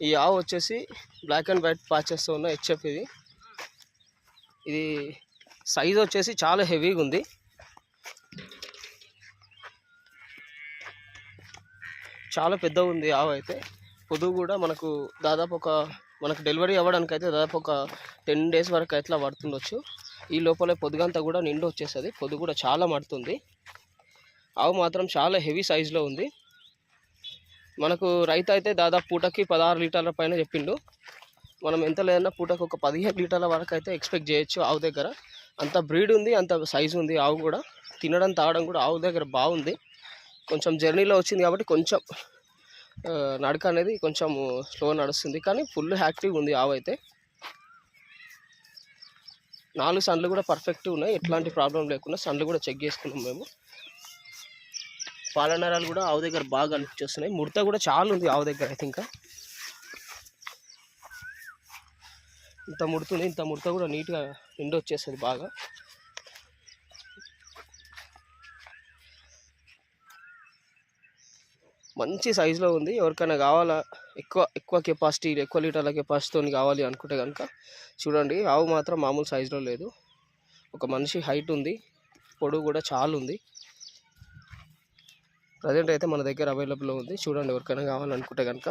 ఈ ఆవు వచ్చేసి బ్లాక్ అండ్ వైట్ ప్యాచెస్తో ఉన్న హెచ్ఎఫ్ ఇది. ఇది సైజ్ వచ్చేసి చాలా హెవీగా ఉంది. చాలా పెద్దగా ఉంది ఆవు అయితే. పొదువు కూడా మనకు దాదాపు ఒక మనకు డెలివరీ అవ్వడానికి అయితే దాదాపు ఒక టెన్ డేస్ వరకు అయితే పడుతుండొచ్చు. ఈ లోపల పొదుగంతా కూడా నిండు వచ్చేస్తుంది. పొదుగు కూడా చాలా మడుతుంది. ఆవు మాత్రం చాలా హెవీ సైజులో ఉంది. మనకు రైతు అయితే దాదాపు పూటకి పదహారు లీటర్ల పైన చెప్పిండు. మనం ఎంత లేదన్నా పూటకు ఒక పదిహేను లీటర్ల వరకు అయితే ఎక్స్పెక్ట్ చేయొచ్చు ఆవు దగ్గర. అంత బ్రీడ్ ఉంది అంత సైజు ఉంది ఆవు కూడా. తినడం తాగడం కూడా ఆవు దగ్గర బాగుంది. కొంచెం జర్నీలో వచ్చింది కాబట్టి కొంచెం నడక అనేది కొంచెం స్లో నడుస్తుంది కానీ ఫుల్ యాక్టివ్ ఉంది ఆవు అయితే. నాలుగు సన్లు కూడా పర్ఫెక్ట్ ఉన్నాయి. ఎట్లాంటి ప్రాబ్లం లేకుండా సన్లు కూడా చెక్ చేసుకున్నాం మేము. పాలనరాలు కూడా ఆవు దగ్గర బాగా అనిపించేస్తున్నాయి ముడత కూడా చాలా ఉంది ఆవు దగ్గర అయితే ఇంకా ఇంత ముడుతుంది ఇంత ముడత కూడా నీట్గా నిండి వచ్చేస్తుంది బాగా. మంచి సైజులో ఉంది. ఎవరికైనా కావాలా ఎక్కువ ఎక్కువ కెపాసిటీ ఎక్కువ లీటర్ల కెపాసిటీతో కావాలి అనుకుంటే కనుక చూడండి ఆవు మాత్రం మామూలు సైజులో లేదు. ఒక మనిషి హైట్ ఉంది పొడవు కూడా చాలా ఉంది. ప్రజెంట్ అయితే మన దగ్గర అవైలబుల్లో ఉంది. చూడండి ఎవరికైనా కావాలనుకుంటే కనుక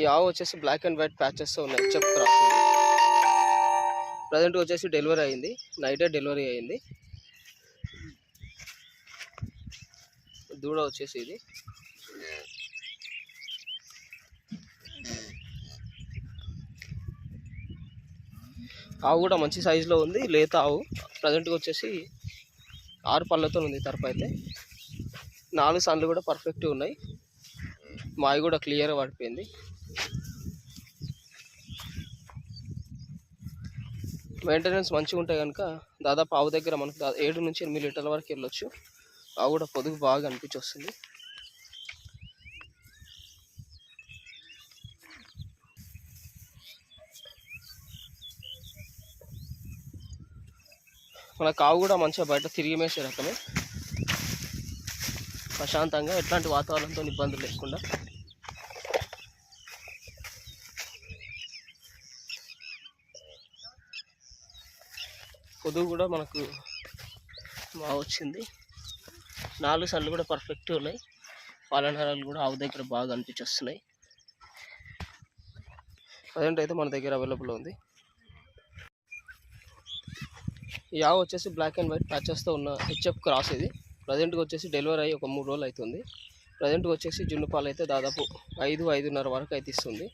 ఈ ఆవు వచ్చేసి బ్లాక్ అండ్ వైట్ ప్యాచెస్ ఉన్నాయి. చెప్ క్రాస్ ప్రజెంట్ వచ్చేసి డెలివరీ అయింది. నైటే డెలివరీ అయింది. దూడ వచ్చేసి ఇది. ఆవు కూడా మంచి సైజులో ఉంది. లేత ఆవు. ప్రజెంట్గా వచ్చేసి ఆరు పళ్ళతో ఉంది తరపు అయితే. నాలుగు సన్లు కూడా పర్ఫెక్ట్గా ఉన్నాయి. మావి కూడా క్లియర్గా పడిపోయింది. మెయింటెనెన్స్ మంచిగా ఉంటే కనుక దాదాపు ఆవు దగ్గర మనకు ఏడు నుంచి ఎనిమిది లీటర్ల వరకు వెళ్ళొచ్చు. ఆవు కూడా పొదుగు బాగా అనిపించి వస్తుంది. మన కావు కూడా మంచిగా బయట తిరిగి మేసే రకమే. ప్రశాంతంగా ఎట్లాంటి వాతావరణంతో ఇబ్బందులు లేకుండా. పొదువు కూడా మనకు బాగా వచ్చింది. నాలుగు సన్లు కూడా పర్ఫెక్ట్ ఉన్నాయి. పాలనరాలు కూడా ఆవు దగ్గర బాగా అనిపించేస్తున్నాయి ప్రజెంట్ అయితే మన దగ్గర అవైలబుల్ ఉంది. ఈ ఆవు వచ్చేసి బ్లాక్ అండ్ వైట్ ప్యాచెస్తో ఉన్న హెచ్ఎఫ్ క్రాస్ ఇది. ప్రజెంట్గా వచ్చేసి డెలివరీ అయ్యి ఒక మూడు రోజులు అవుతుంది ప్రజెంట్గా వచ్చేసి జున్ను పాలు అయితే దాదాపు ఐదు ఐదున్నర వరకు అయితే ఇస్తుంది.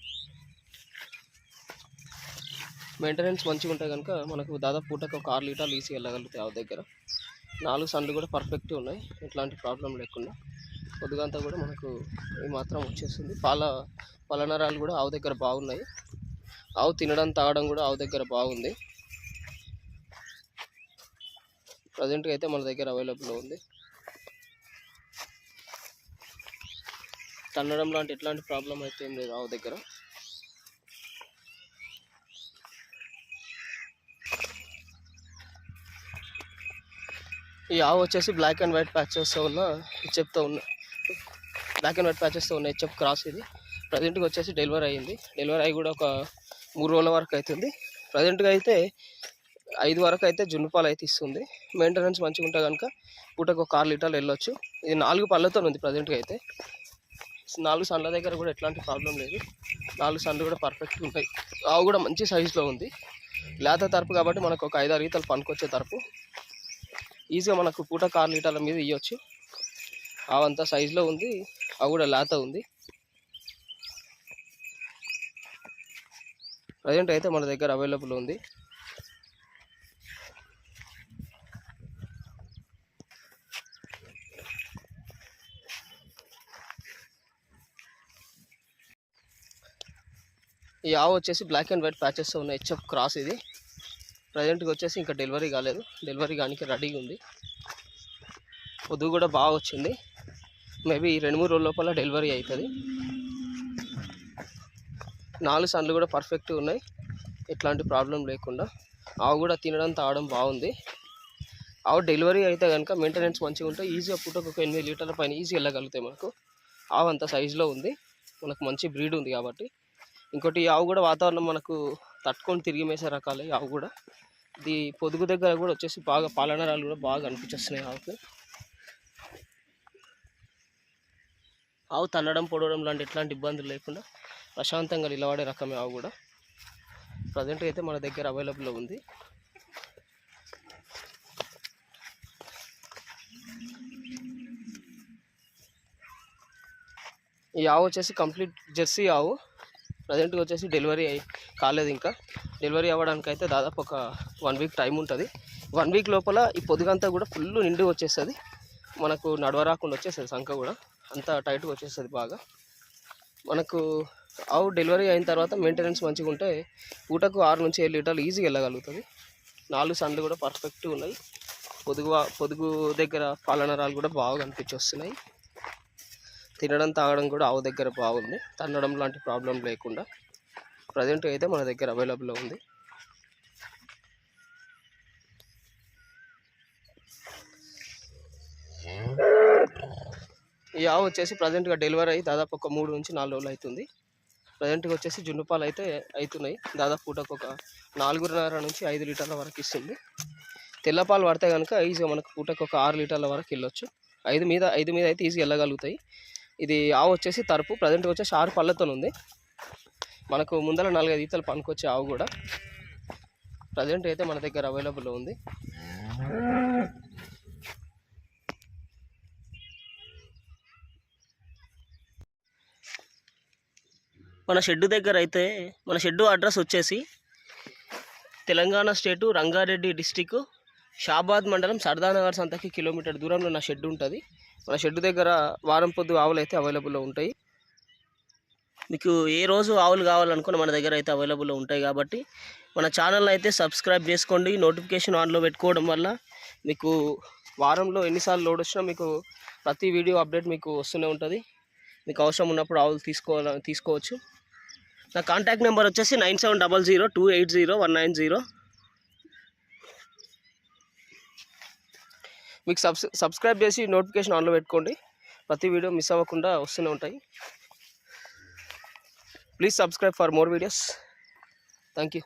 మెయింటెనెన్స్ మంచిగా ఉంటే కనుక మనకు దాదాపు పూటకు ఒక ఆరు లీటర్లు ఈసీ వెళ్ళగలుగుతాయి ఆవు దగ్గర. నాలుగు సన్లు కూడా పర్ఫెక్ట్గా ఉన్నాయి. ఎట్లాంటి ప్రాబ్లం లేకుండా. పొద్దుగంతా కూడా మనకు ఈ మాత్రం వచ్చేస్తుంది. పాల పలనరాలు కూడా ఆవు దగ్గర బాగున్నాయి. ఆవు తినడం తాగడం కూడా ఆవు దగ్గర బాగుంది. ప్రజెంట్గా అయితే మన దగ్గర అవైలబుల్లో ఉంది. తన్నడం లాంటి ఎట్లాంటి ప్రాబ్లం అయితే ఏం లేదు ఆవు దగ్గర. ఈ ఆవు వచ్చేసి బ్లాక్ అండ్ వైట్ ప్యాచెస్తో ఉన్న చెప్తా ఉన్న బ్లాక్ అండ్ వైట్ ప్యాచెస్తో ఉన్న హెచ్ఎఫ్ క్రాస్ ఇది. ప్రజెంట్గా వచ్చేసి డెలివరీ అయ్యింది. డెలివరీ అయ్యి కూడా ఒక మూడు రోజుల వరకు అవుతుంది. ప్రజెంట్గా అయితే ఐదు వరకు అయితే జున్ను పాలు అయితే ఇస్తుంది. మెయింటెనెన్స్ మంచిగా ఉంటే కనుక పూటకు ఒక ఆరు లీటర్లు వెళ్ళొచ్చు. ఇది నాలుగు పళ్ళతో ఉంది ప్రజెంట్గా అయితే. నాలుగు సన్ల దగ్గర కూడా ఎట్లాంటి ప్రాబ్లం లేదు. నాలుగు సన్లు కూడా పర్ఫెక్ట్గా ఉంటాయి. ఆవు కూడా మంచి సైజులో ఉంది. లేత తరపు కాబట్టి మనకు ఒక ఐదారు ఈతలు పనుకొచ్చే తరపు. ఈజీగా మనకు పూట ఆరు లీటర్ల మీద ఇవ్వచ్చు అవంతా సైజులో ఉంది. అవి కూడా లేత ఉంది. ప్రజెంట్ అయితే మన దగ్గర అవైలబుల్ ఉంది. ఈ ఆవు వచ్చేసి బ్లాక్ అండ్ వైట్ ప్యాచెస్ ఉన్న హెచ్ఎఫ్ క్రాస్ ఇది. ప్రజెంట్గా వచ్చేసి ఇంకా డెలివరీ కాలేదు. డెలివరీ కానీ రెడీగా ఉంది. పొద్దు కూడా బాగా వచ్చింది. మేబీ రెండు మూడు రోజుల లోపల డెలివరీ అవుతుంది నాలుగు సన్లు కూడా పర్ఫెక్ట్గా ఉన్నాయి. ఎట్లాంటి ప్రాబ్లం లేకుండా. ఆవు కూడా తినడం తాగడం బాగుంది. ఆవు డెలివరీ అయితే కనుక మెయింటెనెన్స్ మంచిగా ఉంటే ఈజీగా పుట్టకు ఒక ఎనిమిది లీటర్ల పైన ఈజీ వెళ్ళగలుగుతాయి మనకు. ఆవు అంత సైజులో ఉంది. మనకు మంచి బ్రీడ్ ఉంది కాబట్టి. ఇంకోటి ఈ ఆవు కూడా వాతావరణం మనకు తట్టుకొని తిరిగి మేసే రకాలే ఈ ఆవు కూడా. ఇది పొదుగు దగ్గర కూడా వచ్చేసి బాగా పాలనరాలు కూడా బాగా అనిపించేస్తున్నాయి ఆవుకు. ఆవు తన్నడం పొడవడం లాంటి ఎట్లాంటి ఇబ్బందులు లేకుండా ప్రశాంతంగా నిలబడే రకమే ఆవు కూడా. ప్రజెంట్ అయితే మన దగ్గర అవైలబుల్లో ఉంది. ఈ ఆవు వచ్చేసి కంప్లీట్ జెర్సీ ఆవు. ప్రజెంట్గా వచ్చేసి డెలివరీ అయి కాలేదు ఇంకా. డెలివరీ అవ్వడానికి అయితే దాదాపు ఒక వన్ వీక్ టైం ఉంటుంది. వన్ వీక్ లోపల ఈ పొదుగంతా కూడా ఫుల్ నిండి వచ్చేస్తుంది. మనకు నడవరాకుండా వచ్చేస్తుంది సంఖ కూడా. అంతా టైట్గా వచ్చేస్తుంది బాగా. మనకు ఆవు డెలివరీ అయిన తర్వాత మెయింటెనెన్స్ మంచిగా ఉంటే పూటకు ఆరు నుంచి ఏడు లీటర్లు ఈజీగా వెళ్ళగలుగుతుంది. నాలుగు సన్లు కూడా పర్ఫెక్ట్గా ఉన్నాయి. పొదుగు పొదుగు దగ్గర పాలనరాలు కూడా బాగా కనిపించి వస్తున్నాయి తినడం తాగడం కూడా ఆవు దగ్గర బాగుంది. తన్నడం లాంటి ప్రాబ్లం లేకుండా ప్రజెంట్ అయితే మన దగ్గర అవైలబుల్లో ఉంది. ఈ ఆవు వచ్చేసి ప్రజెంట్గా డెలివరీ అయ్యి దాదాపు ఒక మూడు నుంచి నాలుగు రోజులు అవుతుంది. ప్రజెంట్గా వచ్చేసి జున్ను పాలు అయితే అవుతున్నాయి. దాదాపు పూటకు ఒక నాలుగున్నర నుంచి ఐదు లీటర్ల వరకు ఇస్తుంది. తెల్ల పాలు పడితే కనుక ఈజీగా మనకు పూటకు ఒక ఆరు లీటర్ల వరకు వెళ్ళొచ్చు. ఐదు మీద ఐదు మీద అయితే ఈజీగా వెళ్ళగలుగుతాయి. ఇది ఆవు వచ్చేసి తరపు ప్రజెంట్ వచ్చేసి ఆరు పళ్ళతో ఉంది మనకు ముందర నాలుగైదు ఈతలు పనుకొచ్చే ఆవు కూడా. ప్రజెంట్ అయితే మన దగ్గర అవైలబుల్లో ఉంది. మన షెడ్డు దగ్గర అయితే మన షెడ్డు అడ్రస్ వచ్చేసి తెలంగాణ స్టేటు రంగారెడ్డి డిస్టిక్ షాబాద్ మండలం సర్దానగర్ సంతకి కిలోమీటర్ దూరంలో నా షెడ్ ఉంటుంది. మన షెడ్ దగ్గర వారం పొద్దు ఆవులు అయితే అవైలబుల్లో ఉంటాయి. మీకు ఏ రోజు ఆవులు కావాలనుకున్న మన దగ్గర అయితే అవైలబుల్లో ఉంటాయి కాబట్టి మన ఛానల్ని అయితే సబ్స్క్రైబ్ చేసుకోండి. నోటిఫికేషన్ ఆన్లో పెట్టుకోవడం వల్ల మీకు వారంలో ఎన్నిసార్లు లోడ్ వచ్చినా మీకు ప్రతి వీడియో అప్డేట్ మీకు వస్తూనే ఉంటుంది. మీకు అవసరం ఉన్నప్పుడు ఆవులు తీసుకోవాల తీసుకోవచ్చు. నా కాంటాక్ట్ నెంబర్ వచ్చేసి nine seven double zero two eight zero one nine zero. మీకు సబ్స్ సబ్స్క్రైబ్ చేసి నోటిఫికేషన్ ఆన్లో పెట్టుకోండి. ప్రతి వీడియో మిస్ అవ్వకుండా వస్తూనే ఉంటాయి. Please subscribe for more videos thank you